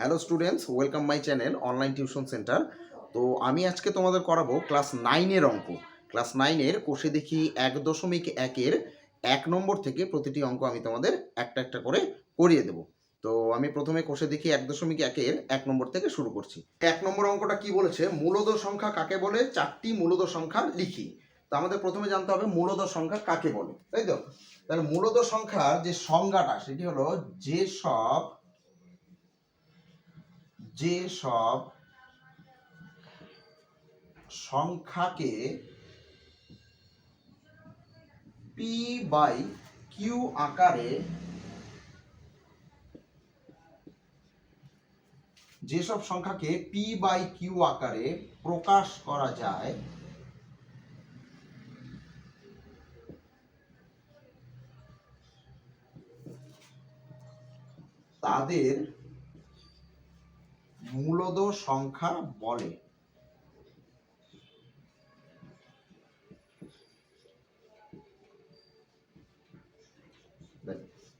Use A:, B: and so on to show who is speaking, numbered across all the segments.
A: Hello students, welcome my channel, online tuition centre. তো আমি আজকে তোমাদের করাবো ক্লাস নাইনের অঙ্ক। ক্লাস নাইনের কোষে দেখি এক দশমিক একের এক নম্বর থেকে প্রতিটি অঙ্ক আমি তোমাদের একটা একটা করে করিয়ে দেবো। তো আমি প্রথমে কোষে দেখি এক দশমিক একের এক নম্বর থেকে শুরু করছি। এক নম্বর অঙ্কটা কি বলেছে? মূলদ সংখ্যা কাকে বলে? চারটি মূলদ সংখ্যা লিখি। তো আমাদের প্রথমে জানতে হবে মূলদ সংখ্যা কাকে বলে, তাই তো? তাহলে মূলদ সংখ্যার যে সংজ্ঞাটা, সেটি হলো যে সব যে সব সংখ্যাকে পি বাই কিউ আকারে যেসব সংখ্যাকে পি বাই কিউ আকারে প্রকাশ করা যায়, তাদের মূলদ সংখ্যা বলে।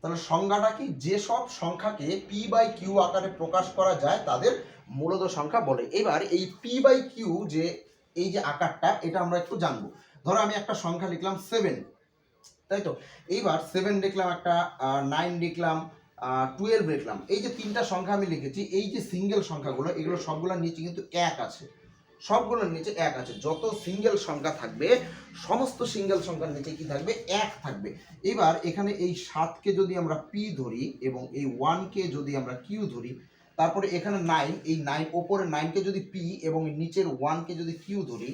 A: তাহলে সংজ্ঞাটা কি? যেসব সংখ্যাকে পি বাই কিউ আকারে প্রকাশ করা যায়, তাদের মূলদ সংখ্যা বলে। এবার এই পি বাই কিউ যে, এই যে আকারটা, এটা আমরা একটু জানব। ধরো আমি একটা সংখ্যা লিখলাম সেভেন তাই তো? এইবার সেভেন লিখলাম একটা নাইন লিখলাম টুয়েলভ লিখলাম এই যে তিনটা সংখ্যা আমি লিখেছি, এই যে সিঙ্গেল সংখ্যাগুলো, এগুলো সবগুলোর নিচে কিন্তু এক আছে। সবগুলোর নিচে এক আছে। যত সিঙ্গেল সংখ্যা থাকবে, সমস্ত সিঙ্গেল সংখ্যার নিচে কি থাকবে? এক থাকবে। এবার এখানে এই সাতকে যদি আমরা পি ধরি এবং এই ওয়ানকে যদি আমরা কিউ ধরি, তারপরে এখানে নাইন এই নাইন ওপরে নাইনকে যদি পি এবং নিচের ওয়ানকে যদি কিউ ধরি,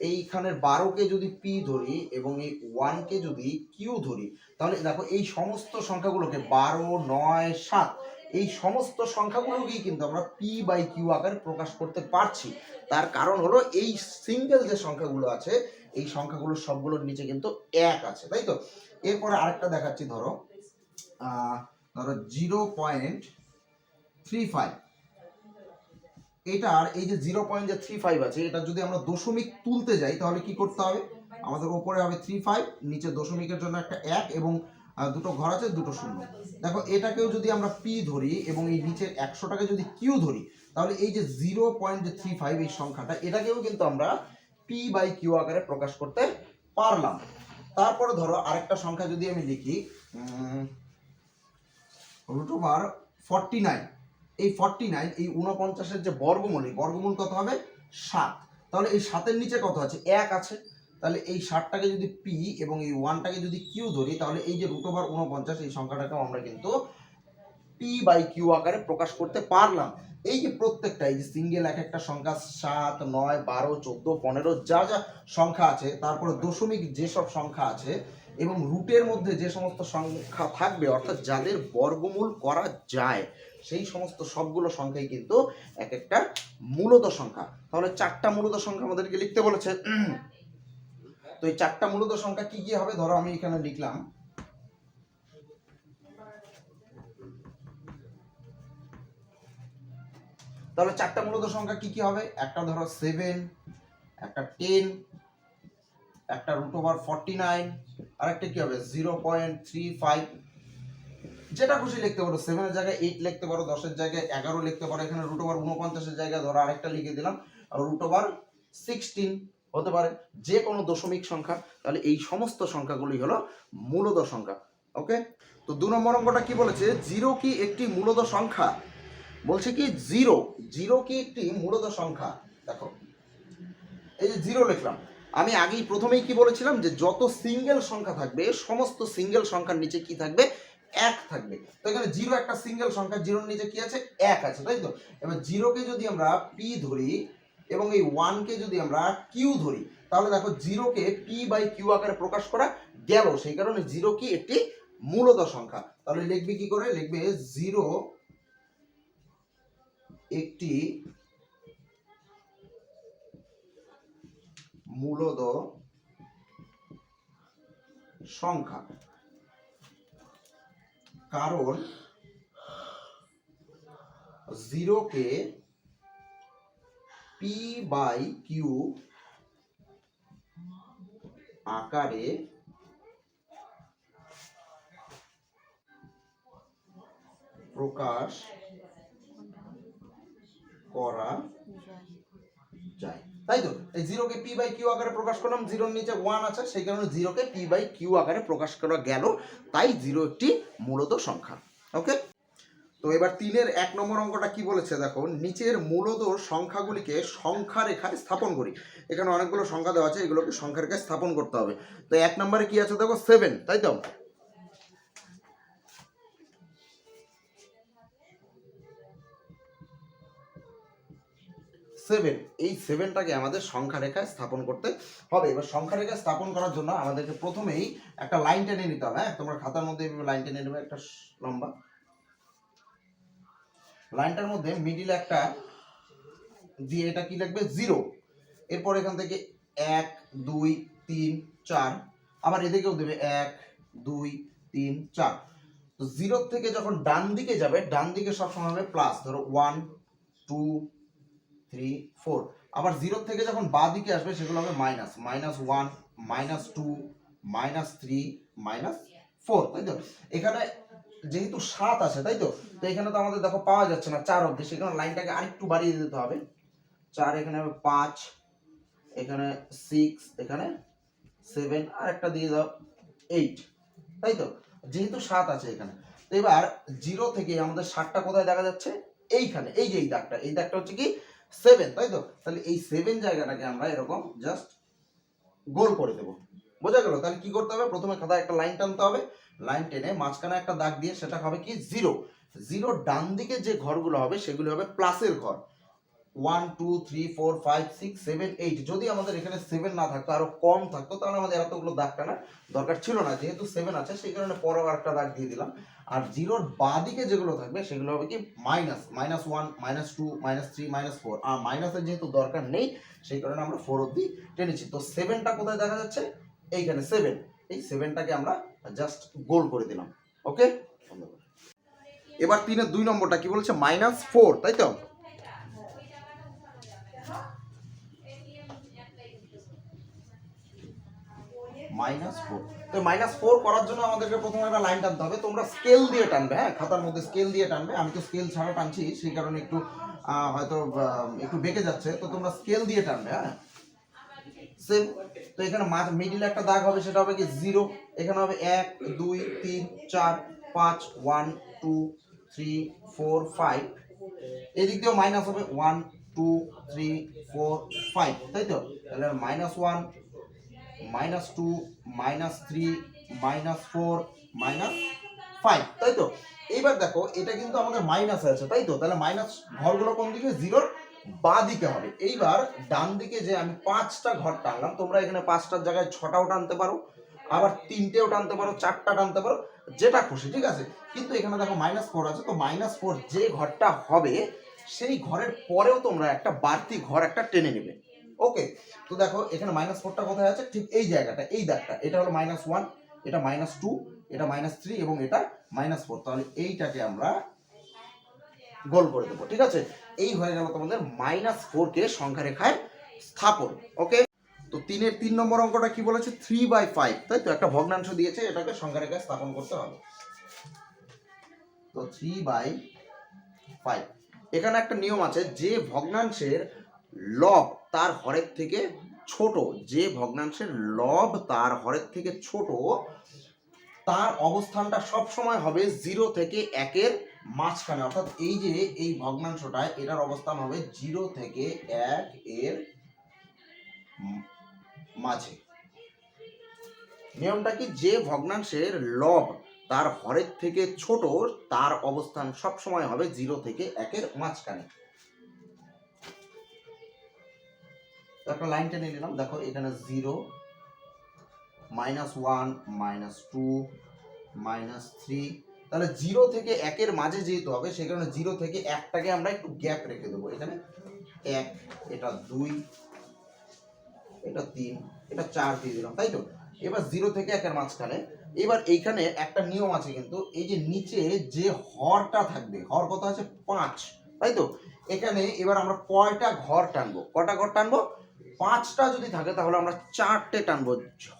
A: এইখানের বারোকে যদি পি ধরি এবং এই ওয়ানকে যদি কিউ ধরি তাহলে দেখো এই সমস্ত সংখ্যাগুলোকে বারো, নয়, সাত, এই সমস্ত সংখ্যাগুলোকেই কিন্তু আমরা পি বাই কিউ আকারে প্রকাশ করতে পারছি। তার কারণ হলো এই সিঙ্গেল যে সংখ্যাগুলো আছে, এই সংখ্যাগুলো সবগুলোর নিচে কিন্তু এক আছে, তাই তো? এরপরে আরেকটা দেখাচ্ছি, ধরো ধরো জিরো পয়েন্ট থ্রি ফাইভ এটার এই যে জিরো পয়েন্ট যে থ্রি ফাইভ আছে, এটা যদি আমরা দশমিক তুলতে যাই, তাহলে কি করতে হবে? আমাদের ওপরে হবে থ্রি ফাইভ নিচে দশমিকের জন্য একটা এক এবং দুটো ঘর আছে, দুটো শূন্য। দেখো, এটাকেও যদি আমরা পি ধরি এবং এই নিচের একশোটাকে যদি কিউ ধরি, তাহলে এই যে জিরো পয়েন্ট থ্রি ফাইভ এই সংখ্যাটা, এটাকেও কিন্তু আমরা পি বাই কিউ আকারে প্রকাশ করতে পারলাম। তারপরে ধরো, আরেকটা সংখ্যা যদি আমি লিখি রুট ওভার ফর্টি নাইন এই ফর্টি নাইন এই উনপঞ্চাশের যে বর্গমূল, এই বর্গমূল কত হবে? সাত। তাহলে এই সাতের নিচে কত আছে? এক আছে। তাহলে এই ষাটটাকে যদি পি এবং এই ওয়ানটাকে যদি কিউ ধরি, তাহলে এই যে রুট ওভার উনপঞ্চাশ এই সংখ্যাটাকেও আমরা কিন্তু পি বাই কিউ আকারে প্রকাশ করতে পারলাম। এই যে প্রত্যেকটা, এই যে সিঙ্গেল এক একটা সংখ্যা, সাত, নয়, বারো, চোদ্দ, পনেরো, যা যা সংখ্যা আছে, তারপরে দশমিক যেসব সংখ্যা আছে এবং রুটের মধ্যে যে সমস্ত সংখ্যা থাকবে, অর্থাৎ যাদের বর্গমূল করা যায়, সেই সমস্ত সবগুলো সংখ্যাই কিন্তু এক একটা মূলত সংখ্যা। তাহলে চারটা মূলত সংখ্যা আমাদেরকে লিখতে বলেছে। তো এই চারটা মূলত সংখ্যা কি কি হবে? ধরো আমি এখানে লিখলাম। তাহলে চারটা মূলত সংখ্যা কি কি হবে? একটা ধরো সেভেন একটা টেন একটা রুট ওভার ফর্টি নাইন আর একটা কি হবে? জিরো পয়েন্ট থ্রি ফাইভ যেটা খুশি লিখতে পারো সেভেনের জায়গায় এইট লিখতে পারো দশের জায়গায় এগারো লিখতে পারো, এখানে রুট ওভার উনপঞ্চাশের জায়গায় ধরো আরেকটা লিখে দিলাম আর রুট ওভার সিক্সটিন হতে পারে যে কোনো দশমিক সংখ্যা, তাহলে এই সমস্ত সংখ্যাগুলি হলো মূলদ সংখ্যা, ওকে? তো দু নম্বর অঙ্কটা কি বলেছে? জিরো কি একটি মূলদ সংখ্যা? বলছে কি জিরো জিরো কি একটি মূলদ সংখ্যা? দেখো, এই যে জিরো লিখলাম, আমি আগেই প্রথমেই কি বলেছিলাম যে যত সিঙ্গেল সংখ্যা থাকবে, সমস্ত সিঙ্গেল সংখ্যার নিচে কি থাকবে? এক থাকবে। তো এখানে জিরো একটা সিঙ্গেল সংখ্যা, জিরোর নিচে কি আছে? এক আছে, তাই তো? এবার জিরোকে যদি আমরা পি ধরি এবং এই ওয়ানকে যদি আমরা কিউ ধরি, তাহলে দেখো জিরোকে পি বাই কিউ আকারে প্রকাশ করা গেল। সেই কারণে জিরো কি একটি মূলত সংখ্যা। তাহলে লিখবে কি করে? লিখবে জিরো একটি মূলদ সংখ্যা। কারণ জিরোকে পি বাই কিউ আকারে প্রকাশ করা যায়। তাই তো? এই জিরোকে পি বাই কিউ আকারে প্রকাশ করলাম, জিরোর নিচে ওয়ান আছে, সেই কারণে জিরোকে পি বাই কিউ আকারে প্রকাশ করা গেল। তাই জিরো একটি মূলত সংখ্যা। ওকে তো এবার তিনের এক নম্বর অঙ্কটা কি বলেছে দেখো, নিচের মূলত সংখ্যাগুলিকে সংখ্যা রেখায় স্থাপন করি। এখানে অনেকগুলো সংখ্যা দেওয়া আছে, এগুলোকে সংখ্যা রেখায় স্থাপন করতে হবে। তো এক নম্বরে কি আছে দেখো সেভেন তাই তো? সেভেন এই সেভেনটাকে আমাদের সংখ্যা রেখায় স্থাপন করতে হবে। এবার সংখ্যা রেখায় স্থাপন করার জন্য আমাদেরকে প্রথমেই একটা লাইন টেনে নিতে হবে হ্যাঁ? তোমরা খাতার মধ্যে লাইন টেনে নেবে, একটা লম্বা। লাইনটার মধ্যে মিডিল একটা দিয়ে এটা কি লাগবে? জিরো এরপর এখান থেকে এক, দুই, তিন, চার। আবার এদিকেও দেবে এক, দুই, তিন, চার। তো জিরোর থেকে যখন ডান দিকে যাবে, ডান দিকে সবসময় হবে প্লাস ধরো ওয়ান টু থ্রি ফোর আবার জিরোর থেকে যখন বা দিকে আসবে, সেগুলো হবে minus minus one minus two minus three minus four তাই তো? এখানে যেহেতু সাত আছে, তাই তো? তো এখানে তো আমাদের দেখো পাওয়া যাচ্ছে না চার অব্দি সেখানে লাইনটাকে আরেকটু বাড়িয়ে দিতে হবে। চার এখানে হবে পাঁচ, এখানে সিক্স এখানে সেভেন আর একটা দিয়ে দাও এইট তাই তো? যেহেতু সাত আছে এখানে। তো এবার জিরো থেকে আমাদের সাতটা কোথায় দেখা যাচ্ছে? এইখানে, এই যে এই দাগটা এই দাগটা হচ্ছে কি সেভেন তাই তো? তাহলে এই সেভেন জায়গাটাকে আমরা এরকম জাস্ট গোল করে দেবো। বোঝা গেল? তাহলে কি করতে হবে? প্রথমে খাতায় একটা লাইন টানতে হবে। লাইন টেনে মাঝখানে একটা দাগ দিয়ে সেটা হবে কি জিরো জিরো ডান দিকে যে ঘরগুলো হবে, সেগুলো হবে প্লাসের ঘর। One two three four five six seven eight যদি আমাদের এখানে সেভেন না থাকতো, আরও কম থাকতো, তাহলে আমাদের এতগুলো দাগ টানা দরকার ছিল না। যেহেতু সেভেন আছে, সেই কারণে পরেও একটা দাগ দিয়ে দিলাম। আর জিরোর বাদিকে যেগুলো থাকবে, সেগুলো হবে কি minus minus one minus two minus three minus four আর মাইনাসের যেহেতু দরকার নেই, সেই কারণে আমরা ফোর অব্দি টেনেছি। তো সেভেনটা কোথায় দেখা যাচ্ছে? এইখানে সেভেন এই সেভেনটাকে আমরা জাস্ট গোল করে দিলাম। ওকে? এবার তিনের দুই নম্বরটা কি বলছে? মাইনাস ফোর, তাই তো? Minus four. তো মাইনাস ফোর করার জন্য আমাদেরকে প্রথমে একটা লাইন টানতে হবে। তোমরা স্কেল দিয়ে টানবে হ্যাঁ? খাতার মধ্যে স্কেল দিয়ে টানবে। আমি তো স্কেল ছাড়া টানছি, সেই কারণে একটু হয়তো একটু বেঁকে যাচ্ছে। তো তোমরা স্কেল দিয়ে টানবে হ্যাঁ? সেম তো এখানে মিডিলে একটা দাগ হবে, সেটা হবে কি জিরো এখানে হবে এক, দুই, তিন, চার, পাঁচ one two three four five এদিক দিয়েও মাইনাস হবে one two three four five তাই তো? তাহলে minus one minus two minus three minus four minus five তাই তো? এইবার দেখো, এটা কিন্তু আমাদের মাইনাস আছে, তাই তো? তাহলে মাইনাস ঘরগুলো কোন দিকে? জিরোর বা দিকে হবে। এইবার ডান দিকে যে আমি পাঁচটা ঘর টানলাম, তোমরা এখানে পাঁচটার জায়গায় ছটাও টানতে পারো। আবার তিনটেও টানতে পারো, চারটা টানতে পারো, যেটা খুশি, ঠিক আছে? কিন্তু এখানে দেখো মাইনাস ফোর আছে, তো মাইনাস ফোর যে ঘরটা হবে, সেই ঘরের পরেও তোমরা একটা বাড়তি ঘর একটা টেনে নেবে। ওকে তো দেখো, এখানে মাইনাস ফোরটা কোথায় আছে? ঠিক এই জায়গাটা, এই দাগটা। এটা হলো মাইনাস ওয়ান এটা মাইনাস টু এটা মাইনাস থ্রি এবং এটা মাইনাস ফোর তাহলে এইটাকে আমরা গোল করে দেবো, ঠিক আছে? এই হয়ে গেল তোমাদের মাইনাস ফোর কে সংখ্যা রেখায় স্থাপন ওকে তো তিনের তিন নম্বর অঙ্কটা কি বলেছে? থ্রি বাই ফাইভ তাই তো? একটা ভগ্নাংশ দিয়েছে, এটাকে সংখ্যা রেখায় স্থাপন করতে হবে। তো থ্রি বাই ফাইভ এখানে একটা নিয়ম আছে, যে ভগ্নাংশের লব তার হরের থেকে ছোট, যে ভগ্নাংশের লব তার হরের থেকে ছোট, তার অবস্থানটা সব সময় হবে জিরো থেকে একের মাঝখানে। অর্থাৎ এই যে এই ভগ্নাংশটায় এটার অবস্থান হবে জিরো থেকে এক এর মাঝে। নিয়মটা কি? যে ভগ্নাংশের লব তার হরের থেকে ছোট, তার অবস্থান সব সময় হবে জিরো থেকে একের মাঝখানে। একটা লাইন টেনে নিলাম। দেখো, এখানে zero, minus one, minus two, minus three. তাহলে জিরো থেকে একের মাঝে যেহেতু হবে সেই কারণে জিরো থেকে একটাকে আমরা একটু গ্যাপ রেখে দেবো। এখানে এক, এটা দুই এটা তিন, এটা চার দিয়ে দিলাম, তাই তো? এবার জিরো থেকে একের মাঝখানে, এবার এইখানে একটা নিয়ম আছে কিন্তু, এই যে নিচে যে হরটা থাকবে, হর কত আছে? পাঁচ, তাই তো? এখানে এবার আমরা কয়টা ঘর টানবো? কটা ঘর টানবো? পাঁচটা যদি থাকে তাহলে আমরা চারটে টানবো।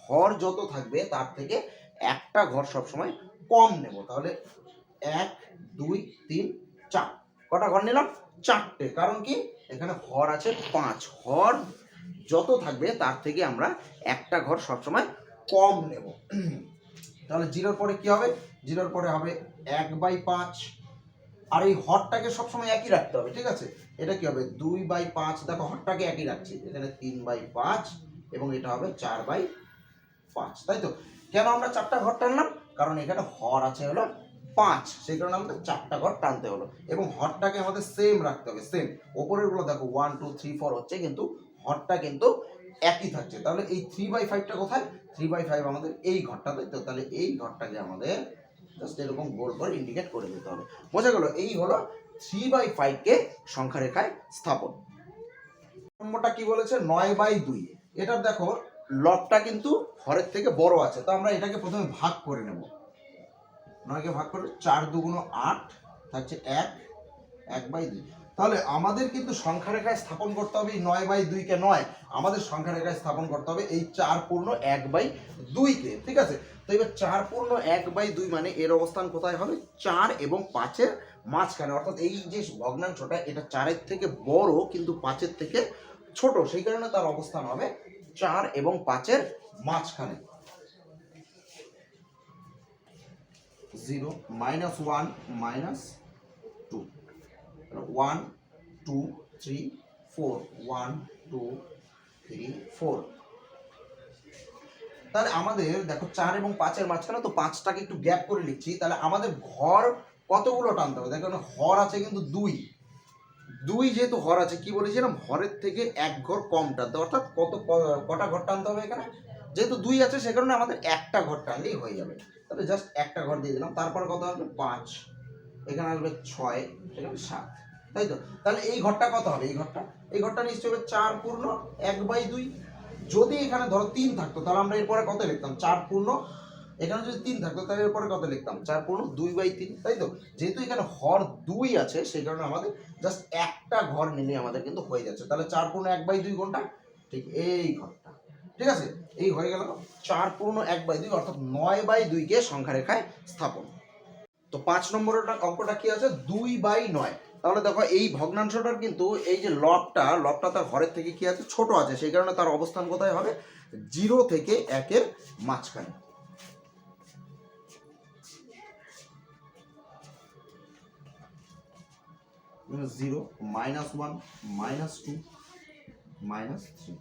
A: হর যত থাকবে, তার থেকে একটা ঘর সবসময় কম নেব। তাহলে এক, দুই, তিন, চার। কটা ঘর নিলাম? চারটে। কারণ কি? এখানে হর আছে পাঁচ। হর যত থাকবে তার থেকে আমরা একটা ঘর সবসময় কম নেব। তাহলে জিরোর পরে কি হবে? জিরোর পরে হবে এক বাই পাঁচ। আর এই হরটাকে সবসময় একই রাখতে হবে, ঠিক আছে? এটা কি হবে? দুই বাই পাঁচ, দেখো হরটাকে একই রাখছি। এখানে তিন বাই পাঁচ এবং এটা হবে চার বাই পাঁচ, তাই তো? কেন আমরা চারটা ঘর টানলাম? কারণ এখানে হর আছে হলো পাঁচ, সেই কারণে আমাদের চারটা ঘর টানতে হলো। এবং হরটাকে আমাদের সেম রাখতে হবে সেম ওপরেরগুলো দেখো ওয়ান টু থ্রি ফোর হচ্ছে কিন্তু হরটা কিন্তু একই থাকছে। তাহলে এই থ্রি বাই ফাইভটা কোথায়? থ্রি বাই ফাইভ আমাদের এই ঘরটা তো তাহলে এই ঘরটাকে আমাদের জাস্ট এরকম গোল করে ইন্ডিকেট করে দিতে হবে। বোঝা গেল, এই হলো থ্রি বাই ফাইভকে সংখ্যা রেখায় স্থাপন। নম্বরটা কি বলেছে? নয় বাই দুই। এটার দেখো লবটা কিন্তু হরের থেকে বড় আছে। তো আমরা এটাকে প্রথমে ভাগ করে নেব। নয়কে ভাগ করে চার দুগুণ আট থাকছে এক। এক বাই দুই। তাহলে আমাদের কিন্তু সংখ্যা রেখায় স্থাপন করতে হবে এই নয় বাই দুইকে নয়। আমাদের সংখ্যা রেখায় স্থাপন করতে হবে এই চার পূর্ণ এক বাই দুইকে, ঠিক আছে? তো এবার চার পূর্ণ এক বাই দুই মানে এর অবস্থান কোথায় হবে? চার এবং পাঁচের মাঝখানে। অর্থাৎ এই যে ভগ্নাংশটা, এটা চারের থেকে বড় কিন্তু পাঁচের থেকে ছোট, সেই কারণে তার অবস্থান হবে চার এবং পাঁচের মাঝখানে। Zero minus one minus two. One two three four one two three four তাহলে আমাদের দেখো চার এবং পাঁচের মাঝখানে তো পাঁচটাকে একটু গ্যাপ করে লিখছি। তাহলে আমাদের ঘর কতগুলো টানতে হবে? দেখো হর আছে কিন্তু দুই। দুই যেহেতু হর আছে, কি বলেছিলাম? হরের থেকে এক ঘর কম টানতে অর্থাৎ কত কটা ঘর টানতে হবে এখানে? যেহেতু দুই আছে, সে কারণে আমাদের একটা ঘর টানলেই হয়ে যাবে। তাহলে জাস্ট একটা ঘর দিয়ে দিলাম। তারপরে কত আসবে পাঁচ। এখানে আসবে ছয় এখানে সাত। তাই তো? তাহলে এই ঘরটা কত হবে? এই ঘরটা? এই ঘরটা নিশ্চয়ই হবে চার পূর্ণ এক বাই দুই। যদি এখানে ধরো তিন থাকতো, তাহলে আমরা এরপরে কত লিখতাম? চার পূর্ণ, এখানে যদি তিন থাকতো, তাহলে এরপরে কত লিখতাম? চার পূর্ণ দুই বাই তিন, তাই তো? যেহেতু এখানে হর দুই আছে, সেই কারণে আমাদের জাস্ট একটা ঘর নিলে আমাদের কিন্তু হয়ে যাচ্ছে। তাহলে চার পূর্ণ এক বাই দুই ঘণ্টা ঠিক এই ঘরটা। ঠিক আছে? এই হয়ে গেল চার পূর্ণ এক বাই দুই, অর্থাৎ নয় বাই দুইকে সংখ্যা রেখায় স্থাপন। তো পাঁচ নম্বরের অঙ্কটা কি আছে? দুই বাই নয়। তাহলে দেখো এই ভগ্নাংশটার কিন্তু এই যে লবটা লবটা তার ঘরের থেকে কি আছে? ছোট আছে, সেই কারণে তার অবস্থান কোথায় হবে? জিরো থেকে একের মাঝখানে। Zero minus one, minus two, minus three.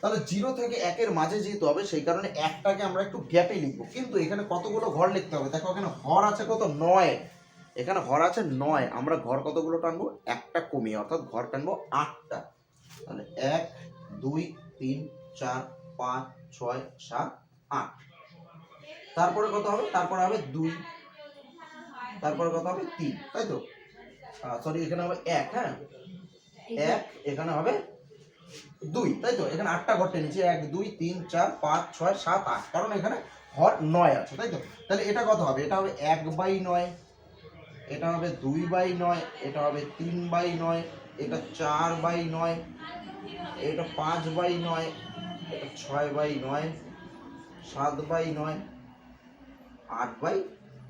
A: তাহলে জিরো থেকে একের মাঝে যেহেতু হবে সেই কারণে একটাকে আমরা একটু গ্যাপে লিখব। কিন্তু এখানে কতগুলো ঘর লিখতে হবে? দেখো এখানে হর আছে কত? নয়। এখানে ঘর আছে নয়। আমরা ঘর কতগুলো টানবো? একটা কমিয়ে অর্থাৎ ঘর টানবো আটটা। তাহলে এক দুই তিন চার পাঁচ ছয় সাত আট। তারপরে কত হবে? তারপরে হবে দুই। তারপরে কত হবে? তিন। তাই তো? সরি এখানে হবে এক হ্যাঁ? এক এখানে হবে দুই, তাই তো? এখানে আটটা ঘর টেনেছি। এক, দুই, তিন, চার, পাঁচ, ছয়, সাত, আট। কারণ এখানে হর নয় আছে, তাই তো? তাহলে এটা কত হবে? এটা হবে এক বাই নয়, এটা হবে দুই বাই নয়, এটা হবে তিন বাই নয়, এটা চার বাই নয়, এটা পাঁচ বাই নয়, এটা ছয় বাই নয়, সাত বাই নয়, আট বাই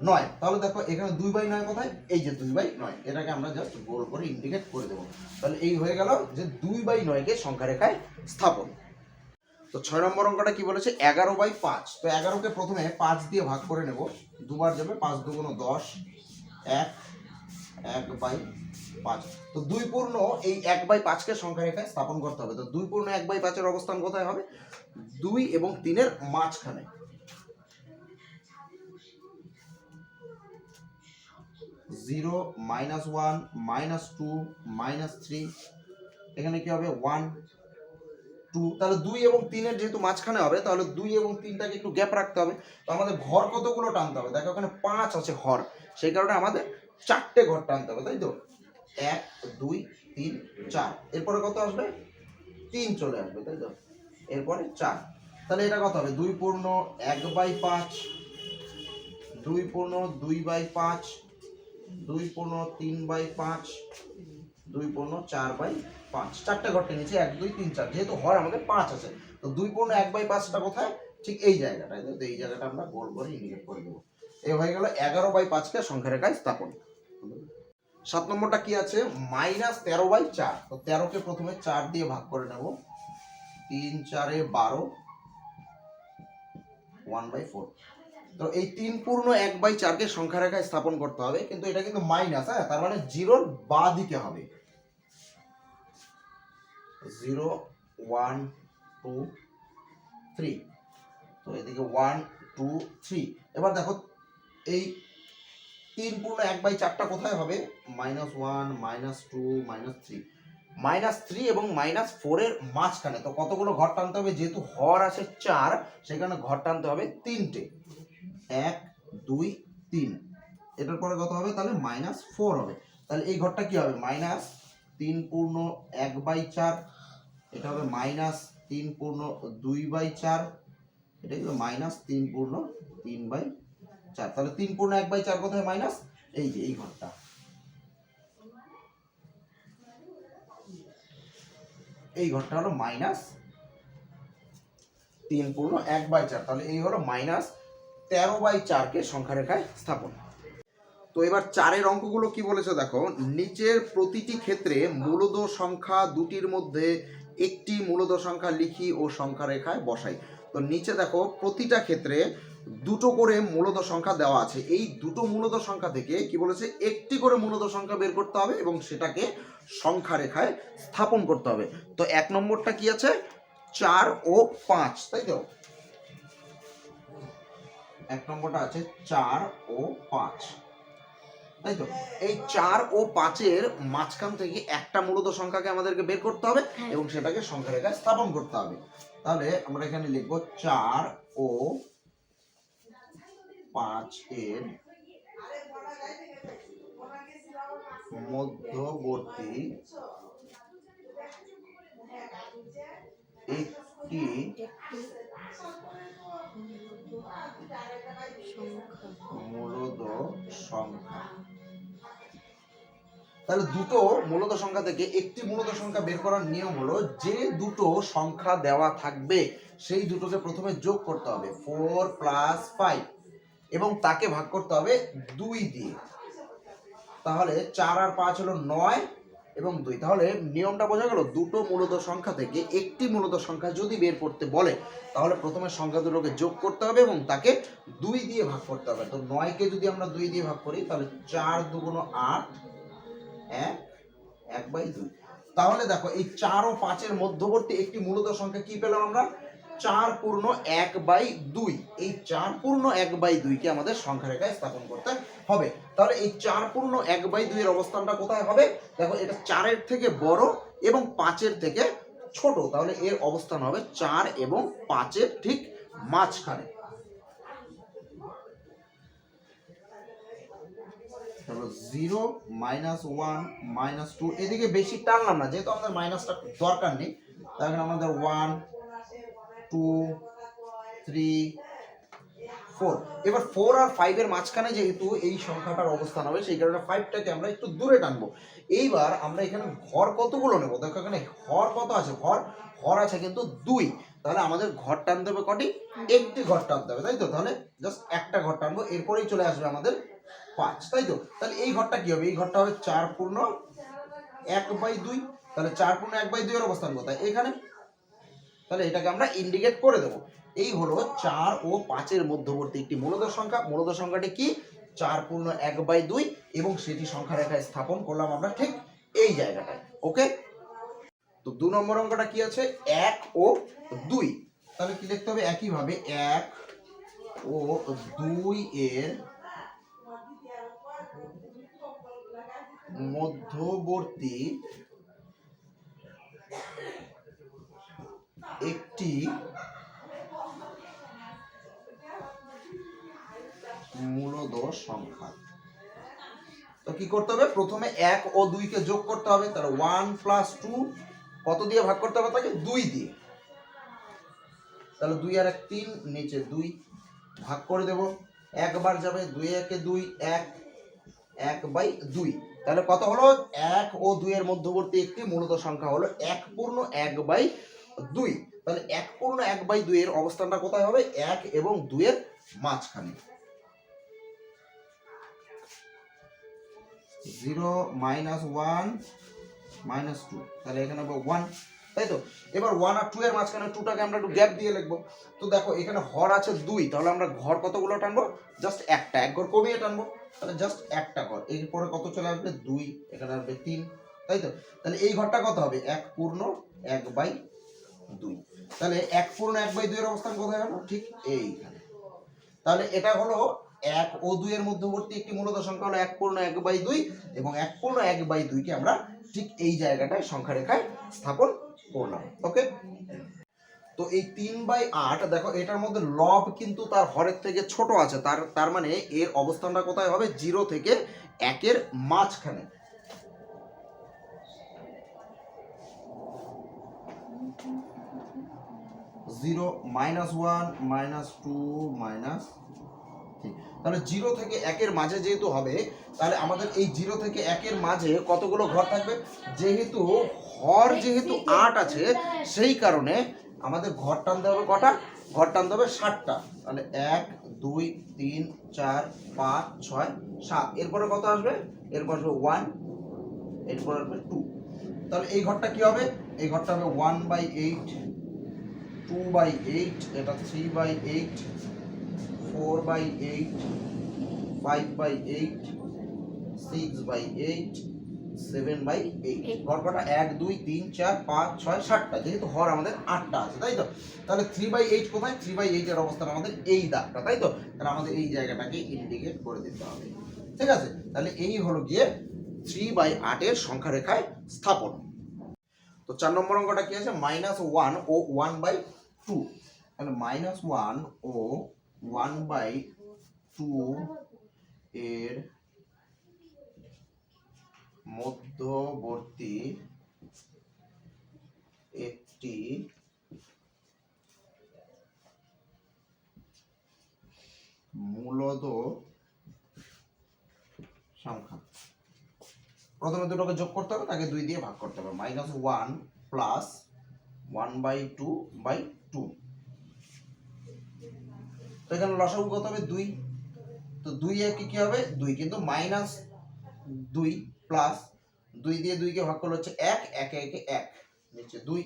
A: নয়। তাহলে দেখো, এখানে দুই বাই নয় কোথায়? এই যে দুই বাই নয়। এটাকে আমরা জাস্ট গোল করে ইন্ডিকেট করে দেবো। তাহলে এই হয়ে গেল যে দুই বাই নয়কে সংখ্যা রেখায় স্থাপন। তো ছয় নম্বর অঙ্কটা কি বলেছে? এগারো বাই পাঁচ। তো এগারোকে প্রথমে পাঁচ দিয়ে ভাগ করে নেব। দুবার যাবে পাঁচ দুগুণ দশ। এক এক বাই পাঁচ। তো দুই পূর্ণ এই এক বাই পাঁচকে সংখ্যা রেখায় স্থাপন করতে হবে। তো দুই পূর্ণ এক বাই পাঁচের অবস্থান কোথায় হবে? দুই এবং তিনের মাঝখানে। Zero minus one, minus two, minus three, এখানে কি হবে? One, two. তাহলে দুই এবং তিনের যেহেতু মাঝখানে হবে, তাহলে দুই এবং তিনটাকে একটু গ্যাপ রাখতে হবে। তো আমাদের ঘর কতগুলো টানতে হবে? দেখো ওখানে পাঁচ আছে ঘর। সেই কারণে আমাদের চারটে ঘর টানতে হবে, তাই তো? এক, দুই, তিন, চার। এরপরে কত আসবে? তিন চলে আসবে, তাই তো? এরপরে চার। তাহলে এটা কত হবে? দুই পূর্ণ এক বাই পাঁচ, দুই পূর্ণ দুই বাই পাঁচ দুই পূর্ণ তিন বাই পাঁচ, দুই পূর্ণ চার বাই পাঁচ। চারটে ঘর টেনেছি এক, দুই, তিন, চার। যেহেতু হর আমাদের পাঁচ আছে, তো দুই পূর্ণ এক বাই পাঁচটা কোথায়? ঠিক এই জায়গাটায় তো এই জায়গাটা আমরা গোল করে ইন্ডিকেট করে দেবো। এই হয়ে গেল এগারো বাই পাঁচকে সংখ্যা রেখায় স্থাপন। সাত নম্বরটা কি আছে? মাইনাস তেরো বাই চার। তো তেরোকে প্রথমে চার দিয়ে ভাগ করে নেব। তিন, চারে বারো, ওয়ান বাই ফোর। তো এই তিন পূর্ণ এক বাই চারকে সংখ্যা রেখায় স্থাপন করতে হবে, কিন্তু এটা কিন্তু মাইনাস হ্যাঁ? তার মানে জিরোর বা দিকে হবে। জিরো ওয়ান টু থ্রি তো এদিকে ওয়ান টু থ্রি এবার দেখো, এই তিন পূর্ণ এক বাই চারটা কোথায় হবে? Minus one minus two minus three minus three এবং মাইনাস ফোরের মাঝখানে। তো কতগুলো ঘর টানতে হবে? যেহেতু হর আছে চার, সেখানে ঘর টানতে হবে তিনটে। এক, দুই, তিন। এটার পরে কত হবে? তাহলে মাইনাস ফোর হবে। তাহলে এই ঘরটা কি হবে? মাইনাস তিন পূর্ণ এক বাই চার। এটা হবে মাইনাস তিন পূর্ণ দুই বাই চার। এটা কি মাইনাস তিন পূর্ণ তিন বাই চার। তাহলে তিন পূর্ণ এক বাই চার কোথায় মাইনাস এই যে, এই ঘরটা। এই ঘরটা হলো মাইনাস তিন পূর্ণ এক বাই চার। তাহলে এই হলো মাইনাস তেরো বাই চারকে সংখ্যা রেখায় স্থাপন। তো এবার চারের অঙ্কগুলো কি বলেছে দেখো, নিচের প্রতিটি ক্ষেত্রে মূলদ সংখ্যা দুটির মধ্যে একটি মূলদ সংখ্যা লিখি ও সংখ্যা রেখায় বসাই। তো নিচে দেখো, প্রতিটা ক্ষেত্রে দুটো করে মূলদ সংখ্যা দেওয়া আছে। এই দুটো মূলদ সংখ্যা থেকে কি বলেছে, একটি করে মূলদ সংখ্যা বের করতে হবে এবং সেটাকে সংখ্যা রেখায় স্থাপন করতে হবে। তো এক নম্বরটা কি আছে? চার ও পাঁচ, তাই তো? এক নম্বরটা আছে চার ও পাঁচ। তাই তো? এই চার ও পাঁচের মাঝখান থেকে একটা মূলত সংখ্যাকে আমাদেরকে বের করতে হবে
B: হ্যাঁ।
A: এবং সেটাকে সংখ্যা রেখায় স্থাপন করতে হবে। তাহলে আমরা এখানে লিখব চার ও পাঁচ এর মধ্যবর্তী একটি মূলদ সংখ্যা। তাহলে দুটো মূলত সংখ্যা থেকে একটি মূলত সংখ্যা বের করার নিয়ম হলো যে দুটো সংখ্যা দেওয়া থাকবে, সেই দুটোকে প্রথমে যোগ করতে হবে ফোর প্লাস ফাইভ এবং তাকে ভাগ করতে হবে দুই দিয়ে। তাহলে চার আর পাঁচ হলো নয় এবং দুই, তাহলে নিয়মটা বোঝা গেল দুটো মূলত সংখ্যা থেকে একটি মূলত সংখ্যা যদি বের করতে বলে, তাহলে প্রথমে সংখ্যা দুটোকে যোগ করতে হবে এবং তাকে দুই দিয়ে ভাগ করতে হবে। তো নয়কে যদি আমরা দুই দিয়ে ভাগ করি, তাহলে চার দুগুণ আট, এক এক বাই দুই। তাহলে দেখো, এই চার ও পাঁচের মধ্যবর্তী একটি মূলত সংখ্যা কি পেলাম আমরা? চার পূর্ণ এক বাই দুই। এই চার পূর্ণ এক বাই দুইকে আমাদের সংখ্যা রেখায় স্থাপন করতে হবে। তাহলে এই চার পূর্ণ এক বাই দুইয়ের অবস্থানটা কোথায় হবে? দেখো, এটা চারের থেকে বড় এবং পাঁচের থেকে ছোট। তাহলে এর অবস্থান হবে চার এবং পাঁচের ঠিক মাঝখানে। Zero minus one minus two, এদিকে বেশি টানলাম না, যেহেতু আমাদের মাইনাসটা দরকার নেই। তাহলে আমাদের ওয়ান, টু, থ্রি ফোর এবার ফোর আর ফাইভের মাঝখানে যেহেতু এই সংখ্যাটার অবস্থান হবে সেই কারণে ফাইভটাকে আমরা একটু দূরে টানবো। এইবার আমরা এখানে ঘর কতগুলো নেব? দেখো এখানে ঘর কত আছে? ঘর ঘর আছে কিন্তু দুই। তাহলে আমাদের ঘর টানতে হবে কটি? একটি ঘর টানতে হবে তাই তো? তাহলে জাস্ট একটা ঘর টানবো এরপরেই চলে আসবে আমাদের পাঁচ তাই তো? তাহলে এই ঘরটা কী হবে? এই ঘরটা হবে চার পূর্ণ এক বাই দুই। তাহলে চার পূর্ণ এক বাই দুইয়ের অবস্থান কোথায়? এখানে। তাহলে এটাকে আমরা ইন্ডিকেট করে দেবো। এই হলো চার ও পাঁচের মধ্যবর্তী একটি মূলত সংখ্যা। মূলত সংখ্যাটি কি? চার পূর্ণ এক বাই দুই এবং সেটি সংখ্যা রেখায় স্থাপন করলাম আমরা ঠিক এই জায়গাটায়। ওকে তো দু নম্বর অঙ্কটা কি আছে? এক ও দুই। তাহলে কি দেখতে হবে? একইভাবে এক ও দুই এর মধ্যবর্তী একটি মূলদ সংখ্যা। তো কি করতে হবে? প্রথমে এক ও দুইকে যোগ করতে হবে, তাহলে ওয়ান প্লাস টু কত দিয়ে ভাগ করতে হবে তাকে দুই দিয়ে। তাহলে দুই আর এক তিন, নিচে দুই, ভাগ করে দেব। একবার যাবে দুই, একে দুই, এক এক বাই দুই। তাহলে কত হলো? এক ও দুইয়ের মধ্যবর্তী একটি মূলত সংখ্যা হলো এক পূর্ণ এক বাই দুই। তাহলে এক পূর্ণ এক বাই দুইয়ের অবস্থানটা কোথায় হবে? এক এবং দুইয়ের মাঝখানে। Zero minus one minus two. তাহলে এখানে হবে ওয়ান। তাই তো? এবার ওয়ান আর টু এর মাঝখানে টুটাকে আমরা একটু গ্যাপ দিয়ে লিখব। তো দেখো, এখানে হর আছে দুই। তাহলে আমরা ঘর কতগুলো টানবো? জাস্ট একটা। এক ঘর কমিয়ে টানবো। তাহলে জাস্ট একটা ঘর। এরপরে কত চলে আসবে? দুই। এখানে আসবে তিন। তাই তো? তাহলে এই ঘরটা কত হবে? এক পূর্ণ এক বাই দুই। তাহলে এক পূর্ণ এক বাই দুইয়ের অবস্থান কোথায় হলো? ঠিক এইখানে। তাহলে এটা হলো এক ও দুইয়ের মধ্যবর্তী একটি মূলত সংখ্যা হলো এক পূর্ণ এক বাই দুই এবং এক পূর্ণ এক বাই দুইকে আমরা ঠিক এই জায়গাটায় সংখ্যা রেখায় স্থাপন করলাম। ওকে তো এই তিন বাই আট, দেখো এটার মধ্যে লব কিন্তু তার হরের থেকে ছোট আছে, তার তার মানে এর অবস্থানটা কোথায় হবে? জিরো থেকে একের মাঝখানে। Zero minus one, minus two, minus three তাহলে জিরো থেকে একের মাঝে যেহেতু হবে, তাহলে আমাদের এই জিরো থেকে একের মাঝে কতগুলো ঘর থাকবে? যেহেতু হর যেহেতু আট আছে, সেই কারণে আমাদের ঘর টানতে হবে কটা? ঘর টানতে হবে ষাটটা। তাহলে এক, দুই, তিন, চার, পাঁচ, ছয়, সাত। এরপরে কত আসবে? এরপর আসবে ওয়ান এরপর আসবে টু তাহলে এই ঘরটা কি হবে? এই ঘরটা হবে one by eight two by eight এটা three by eight four by eight five by eight six by eight seven by eight. গড়কটা এক দুই তিন চার পাঁচ ছয় সাতটা যেহেতু হর আমাদের আটটা আছে তাই তো? তাহলে থ্রি বাই এইট কোথায়? থ্রি বাই এইটের অবস্থান আমাদের এই দাগটা তাই তো? তাহলে আমাদের এই জায়গাটাকে ইন্ডিকেট করে দিতে হবে। ঠিক আছে? তাহলে এই হলো গিয়ে থ্রি বাই আটের সংখ্যা রেখায় স্থাপন। তো চার নম্বর অঙ্কটা কি আছে? মাইনাস ওয়ান ও ওয়ান বাই টু তাহলে মাইনাস ওয়ান ও ওয়ান বাই টু এর মধ্যবর্তী একটি মূলদ সংখ্যা। প্রথমে দুটোকে যোগ করতে হবে, তাকে দুই দিয়ে ভাগ করতে হবে। Minus one plus one by two by two তো এখানে লসাগু কত হবে? দুই। তো দুই একে কি হবে? দুই। কিন্তু মাইনাস দুই প্লাস দুই দিয়ে দুইকে ভাগ করলে হচ্ছে এক। একে একে এক। নিচে দুই।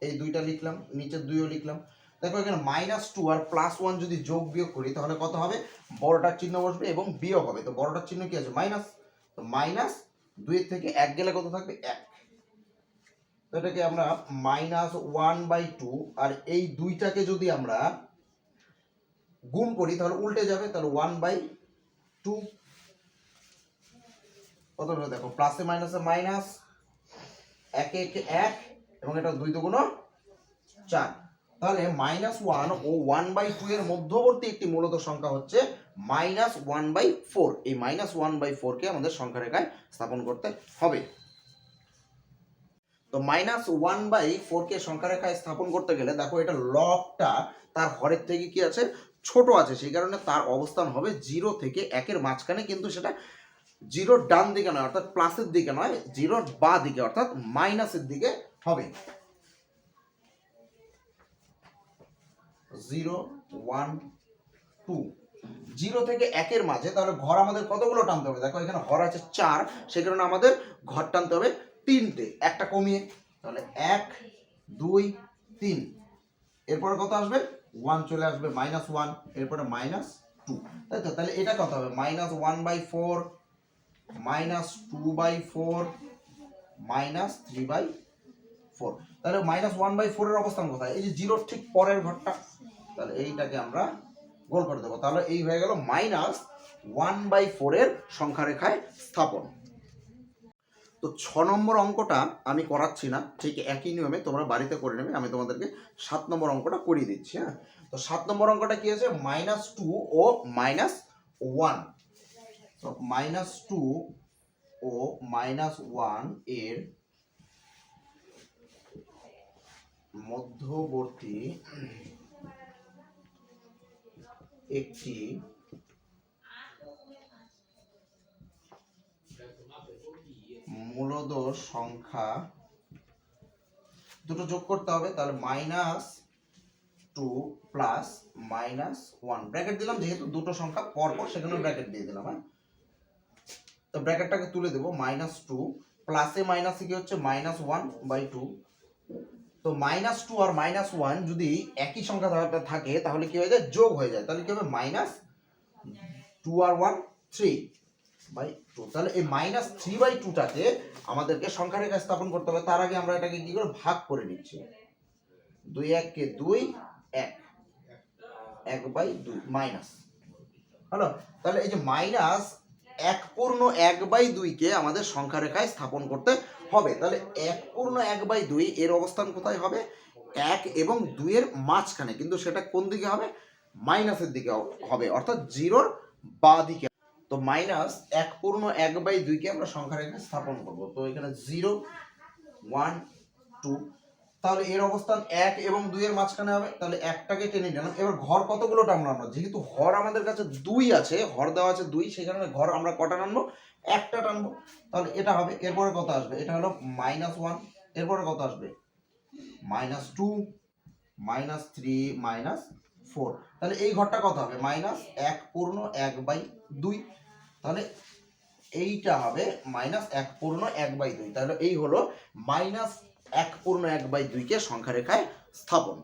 A: এই দুইটা লিখলাম। নিচে দুইও লিখলাম। দেখো এখানে মাইনাস টু আর প্লাস ওয়ান যদি যোগ বিয়োগ করি, তাহলে কত হবে? বড়টার চিহ্ন বসবে এবং বিয়োগ হবে। তো বড়টার চিহ্ন কি আছে? মাইনাস তো মাইনাস দুইয়ের থেকে এক গেলে কত থাকবে? এক। তো এটাকে আমরা মাইনাস ওয়ান বাই টু আর এই দুইটাকে যদি আমরা গুণ করি, তাহলে উল্টে যাবে, তাহলে ওয়ান বাই টু কত দেখো প্লাসে মাইনাসে মাইনাস একে একে এক, এবং এটা দুই দুগুণ চার। তাহলে মাইনাস ওয়ান ও ওয়ান বাই টু এর মধ্যবর্তী একটি মূলত সংখ্যা হচ্ছে মাইনাস ওয়ান বাই ফোর এই মাইনাস ওয়ান বাই ফোরকে আমাদের সংখ্যা রেখায় স্থাপন করতে হবে। তো মাইনাস ওয়ান বাই ফোরকে সংখ্যা রেখায় স্থাপন করতে গেলে দেখো এটা লকটা তার হরের থেকে কি আছে? ছোট আছে। সেই কারণে তার অবস্থান হবে জিরো থেকে একের মাঝখানে, কিন্তু সেটা জিরোর ডান দিকে নয়, অর্থাৎ প্লাসের দিকে নয় জিরোর বা দিকে, অর্থাৎ মাইনাসের দিকে হবে। জিরো ওয়ান টু জিরো থেকে একের মাঝে, তাহলে ঘর আমাদের কতগুলো টানতে হবে? দেখো এখানে ঘর আছে চার, সেই কারণে আমাদের ঘর টানতে হবে তিনটে, একটা কমিয়ে, তাহলে এক, দুই, তিন। এরপরে কত আসবে? ওয়ান চলে আসবে মাইনাস ওয়ান এরপরে মাইনাস টু তাই তো? তাহলে এটা কত হবে? Minus one by four minus two by four minus three by four তাহলে মাইনাস ওয়ান বাই ফোরের অবস্থান কোথায়? এই যে জিরোর ঠিক পরের ঘরটা। তাহলে এইটাকে আমরা গোল করে দেবো। তাহলে এই হয়ে গেল মাইনাস ওয়ান বাই ফোরের সংখ্যা রেখায় স্থাপন। তো ছ নম্বর অঙ্কটা আমি করাচ্ছি না, ঠিক একই নিয়মে তোমরা বাড়িতে করে নেবে, আমি তোমাদেরকে সাত নম্বর অঙ্কটা করিয়ে দিচ্ছি হ্যাঁ? তো সাত নম্বর অঙ্কটা কি আছে মাইনাস টু ও মাইনাস ওয়ান তো মাইনাস টু ও মাইনাস ওয়ানের মধ্যবর্তী একটি মূলদ সংখ্যা দুটো যোগ করতে হবে, তাহলে minus two plus minus one bracket দিলাম, যেহেতু দুটো সংখ্যা পর পর সেখানে ব্র্যাকেট দিয়ে দিলাম হ্যাঁ? তো ব্র্যাকেটটাকে তুলে দেবো মাইনাস টু প্লাসে মাইনাসে কি হচ্ছে? মাইনাস ওয়ান বাই টু তো মাইনাস টু আর মাইনাস ওয়ান যদি একই সংখ্যা থাকে, তাহলে কি হয়ে যায়? যোগ হয়ে যায়। তাহলে কি হবে? মাইনাস টু আর ওয়ান থ্রি বাই টু তাহলে এই মাইনাস থ্রি বাই টুটাকে আমাদেরকে সংখ্যা রেখা স্থাপন করতে হবে। তার আগে আমরা এটাকে কি করে ভাগ করে নিচ্ছি। দুই এককে দুই, এক। এক বাই দুই মাইনাস হলো? তাহলে এই যে মাইনাস এক পূর্ণ এক বাই দুইকে আমাদের সংখ্যা রেখায় স্থাপন করতে হবে। তাহলে এক পূর্ণ এক বাই দুই এর অবস্থান কোথায় হবে? এক এবং দুইয়ের মাঝখানে। কিন্তু সেটা কোন দিকে হবে? মাইনাসের দিকে হবে। অর্থাৎ জিরোর বা দিকে তো মাইনাস এক পূর্ণ এক বাই দুইকে আমরা সংখ্যা রেখায় স্থাপন করব। তো এখানে জিরো ওয়ান টু তাহলে এর অবস্থান এক এবং দুইয়ের মাঝখানে হবে। তাহলে একটাকে টেনে নিলাম। এবার ঘর কতগুলো টানবো আমরা যেহেতু হর আমাদের কাছে দুই আছে, হর দেওয়া আছে দুই, সেই কারণে ঘর আমরা কটা টানবো? একটা টানবো। তাহলে এটা হবে, এরপরে কত আসবে? এটা হলো মাইনাস ওয়ান এরপরে কত আসবে? Minus two minus three minus four তাহলে এই ঘরটা কত হবে? মাইনাস এক পূর্ণ এক বাই দুই। তাহলে এইটা হবে মাইনাস এক পূর্ণ এক বাই দুই। তাহলে এই হলো মাইনাস এক পূর্ণ এক বাই দুইকে সংখ্যা রেখায় স্থাপন।